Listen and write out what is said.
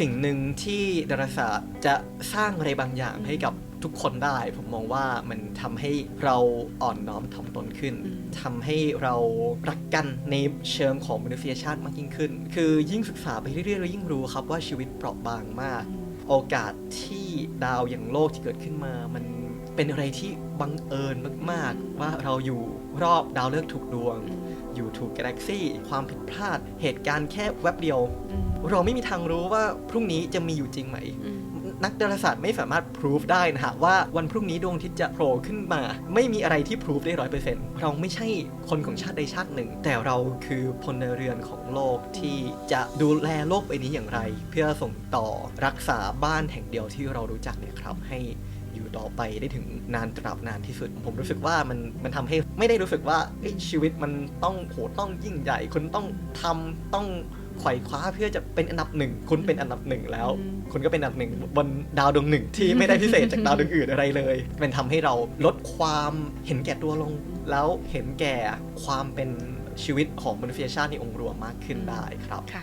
สิ่งหนึ่งที่ดาราศาสตร์จะสร้างอะไรบางอย่างให้กับทุกคนได้ ผมมองว่ามันทำให้เราอ่อนน้อมถ่อมตนขึ้นอืมทำให้เรารักกันในเชิงของมนุษยชาติมากยิ่งขึ้น คือยิ่งศึกษาไปเรื่อยๆเรายิ่งรู้ครับว่าชีวิตเปราะบางมาก โอกาสที่ดาวอย่างโลกที่เกิดขึ้นมา มันเป็นอะไรที่บังเอิญมาก ๆ ว่าเราอยู่รอบดาวฤกษ์ถูกดวงอ ยู่ถูกกาแล็กซี่ความผิดพลาด เหตุการณ์แค่แวบเดียวอืมเราไม่มีทางรู้ว่าพรุ่งนี้จะมีอยู่จริงไหมอืมนักดาราศาสตร์ไม่สามารถพิสูจได้นะฮะว่าวันพรุ่งนี้ดวงอาทิตย์จะโผล่ขึ้นมา ไม่มีอะไรที่พิสูจได้ร้อยเปอร์เซ็นต์เราไม่ใช่คนของชาติใดชาติหนึ่ง แต่เราคือพลเรือนของโลกที่จะดูแลโลกใบนี้อย่างไร เพื่อส่งต่อรักษาบ้านแห่งเดียวที่เรารู้จักเนี่ยครับให้ อยู่ต่อไปได้ถึงนานตราบนานที่สุด ผมรู้สึกว่ามันมันทำให้ไม่ได้รู้สึกว่าเอ้ยชีวิตมันต้องโหต้องยิ่งใหญ่คุณต้องทำต้องไขว่คว้าเพื่อจะเป็นอันดับหนึ่งคุณเป็นอันดับหนึ่งแล้วอืมคุณก็เป็นอันดับหนึ่งบนดาวดวงหนึ่งที่ไม่ได้พิเศษจากดาวดวงอื่นอะไรเลย มันทำให้เราลดความเห็นแก่ตัวลง แล้วเห็นแก่ความเป็นชีวิตของมนุษยชาติในองค์รวมมากขึ้นได้ครับค่ะ